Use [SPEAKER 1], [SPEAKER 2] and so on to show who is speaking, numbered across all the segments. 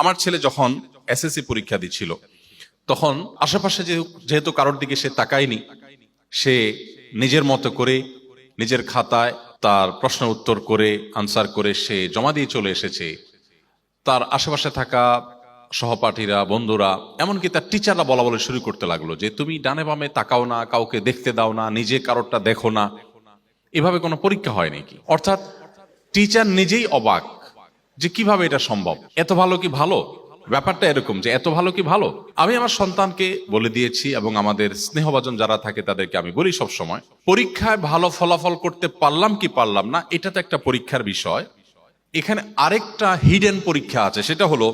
[SPEAKER 1] আমার ছেলে যখন এসএসসি পরীক্ষা দিচ্ছিল, তখন আশেপাশে যেহেতু কারোর দিকে সে তাকায়নি, সে নিজের মতো করে নিজের খাতায় তার প্রশ্ন উত্তর করে আনসার করে সে জমা দিয়ে চলে এসেছে। তার আশেপাশে থাকা সহপাঠীরা, বন্ধুরা, এমনকি তার টিচাররা বলা বলে শুরু করতে লাগল যে, তুমি ডানে বামে তাকাও না, কাউকে দেখতে দাও না, নিজে কারোরটা দেখো না। এভাবে কোনো পরীক্ষা হয় নাকি অর্থাৎ টিচার নিজেই অবাক যে কীভাবে এটা সম্ভব? এত ভালো কি ভালো? ব্যাপারটা এরকম যে এত ভালো কি ভালো? আমি আমার সন্তানকে বলে দিয়েছি এবং আমাদের স্নেহভাজন যারা থাকে তাদেরকে আমি বলি সব সময় পরীক্ষায় ভালো ফলাফল করতে পারলাম কি পারলাম না, এটা তো একটা পরীক্ষার বিষয়। এখানে আরেকটা হিডেন পরীক্ষা আছে, সেটা হলো,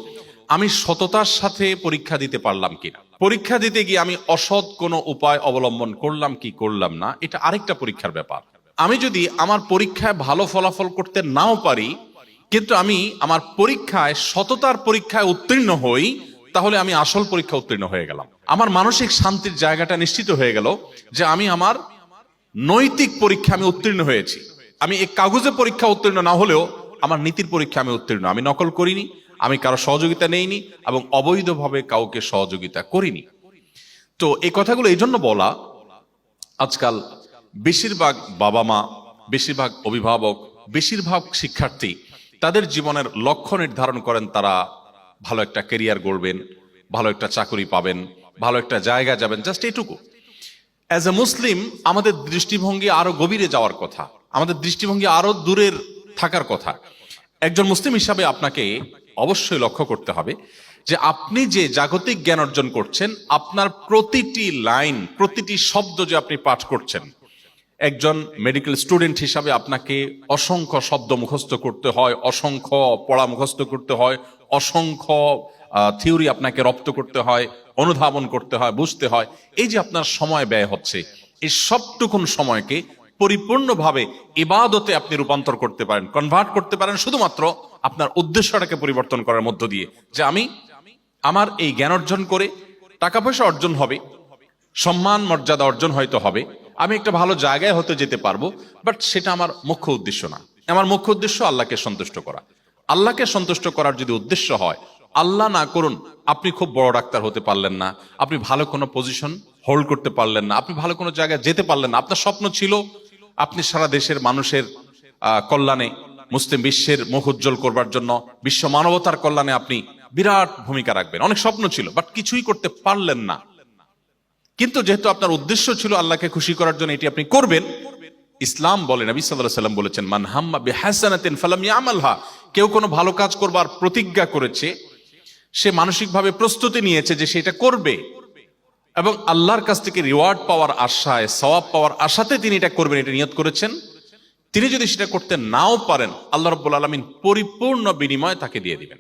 [SPEAKER 1] আমি সততার সাথে পরীক্ষা দিতে পারলাম কিনা? পরীক্ষা দিতে গিয়ে আমি অসৎ কোনো উপায় অবলম্বন করলাম কি করলাম না, এটা আরেকটা পরীক্ষার ব্যাপার। আমি যদি আমার পরীক্ষায় ভালো ফলাফল করতে নাও পারি কিন্তু আমি আমার পরীক্ষায়, সততার পরীক্ষায় উত্তীর্ণ হই, তাহলে আমি আসল পরীক্ষা উত্তীর্ণ হয়ে গেলাম। আমার মানসিক শান্তির জায়গাটা নিশ্চিত হয়ে গেল যে আমি আমার নৈতিক পরীক্ষা আমি উত্তীর্ণ হয়েছি। আমি এই কাগজে পরীক্ষা উত্তীর্ণ না হলেও আমার নীতির পরীক্ষা আমি উত্তীর্ণ। আমি নকল করিনি, আমি কারও সহযোগিতা নেইনি এবং অবৈধভাবে কাউকে সহযোগিতা করিনি। তো এই কথাগুলো এই জন্য বলা, আজকাল বেশিরভাগ বাবা মা, বেশিরভাগ অভিভাবক, বেশিরভাগ শিক্ষার্থী তাদের জীবনের লক্ষ্য নির্ধারণ করেন তারা, ভালো একটা কেরিয়ার গড়বেন, ভালো একটা চাকরি পাবেন, ভালো একটা জায়গা যাবেন জাস্ট এটুকু। অ্যাজ এ মুসলিম আমাদের দৃষ্টিভঙ্গি আরও গভীরে যাওয়ার কথা, আমাদের দৃষ্টিভঙ্গি আরও দূরের থাকার কথা। একজন মুসলিম হিসাবে আপনাকে অবশ্যই লক্ষ্য করতে হবে যে আপনি যে জাগতিক জ্ঞান অর্জন করছেন, আপনার প্রতিটি লাইন প্রতিটি শব্দ যে আপনি পাঠ করছেন একজন মেডিকেল স্টুডেন্ট হিসাবে আপনাকে অসংখ্য শব্দ মুখস্থ করতে হয়, অসংখ্য পড়া মুখস্থ করতে হয়, অসংখ্য থিওরি আপনাকে রপ্ত করতে হয়, অনুধাবন করতে হয়, বুঝতে হয়। এই যে আপনার সময় ব্যয় হচ্ছে, এই সবটুকুন সময়কে পরিপূর্ণভাবে ইবাদতে আপনি রূপান্তর করতে পারেন কনভার্ট করতে পারেন, শুধুমাত্র আপনার উদ্দেশ্যটাকে পরিবর্তন করার মধ্য দিয়ে যে আমি আমার এই জ্ঞান অর্জন করে টাকা পয়সা অর্জন হবে, সম্মান মর্যাদা অর্জন হয়তো হবে আমি একটা ভালো জায়গায় হতে যেতে পারব বাট সেটা আমার মুখ্য উদ্দেশ্য না। আমার মুখ্য উদ্দেশ্য আল্লাহকে সন্তুষ্ট করা। আল্লাহকে সন্তুষ্ট করার যদি উদ্দেশ্য হয়, আল্লাহ না করুন, আপনি খুব বড় ডাক্তার হতে পারলেন না, আপনি ভালো কোনো পজিশন হোল্ড করতে পারলেন না, আপনি ভালো কোনো জায়গায় যেতে পারলেন না, আপনার স্বপ্ন ছিল আপনি সারা দেশের মানুষের কল্যাণে, মুসলিম বিশ্বের মুখ উজ্জ্বল করবার জন্য, বিশ্ব মানবতার কল্যাণে আপনি বিরাট ভূমিকা রাখবেন। অনেক স্বপ্ন ছিল বাট কিছুই করতে পারলেন না। কিন্তু যেহেতু আপনার উদ্দেশ্য ছিল আল্লাহকে খুশি করার জন্য এটি আপনি করবেন, ইসলাম বলে নবী সাল্লাহ সাল্লাম বলেছেন, মান হাম্মা বিহাসানাতিন ফালাম ইয়ামালহা কেউ কোনো ভালো কাজ করবার প্রতিজ্ঞা করেছে, সে মানসিকভাবে প্রস্তুতি নিয়েছে যে সেটা করবে। এবং আল্লাহর কাছ থেকে রিওয়ার্ড পাওয়ার আশায়, সওয়াব পাওয়ার আশাতে তিনি এটা করবেন, এটা নিয়ত করেছেন। তিনি যদি সেটা করতে নাও পারেন, আল্লাহ রব্বুল আলমিন পরিপূর্ণ বিনিময় তাকে দিয়ে দিবেন।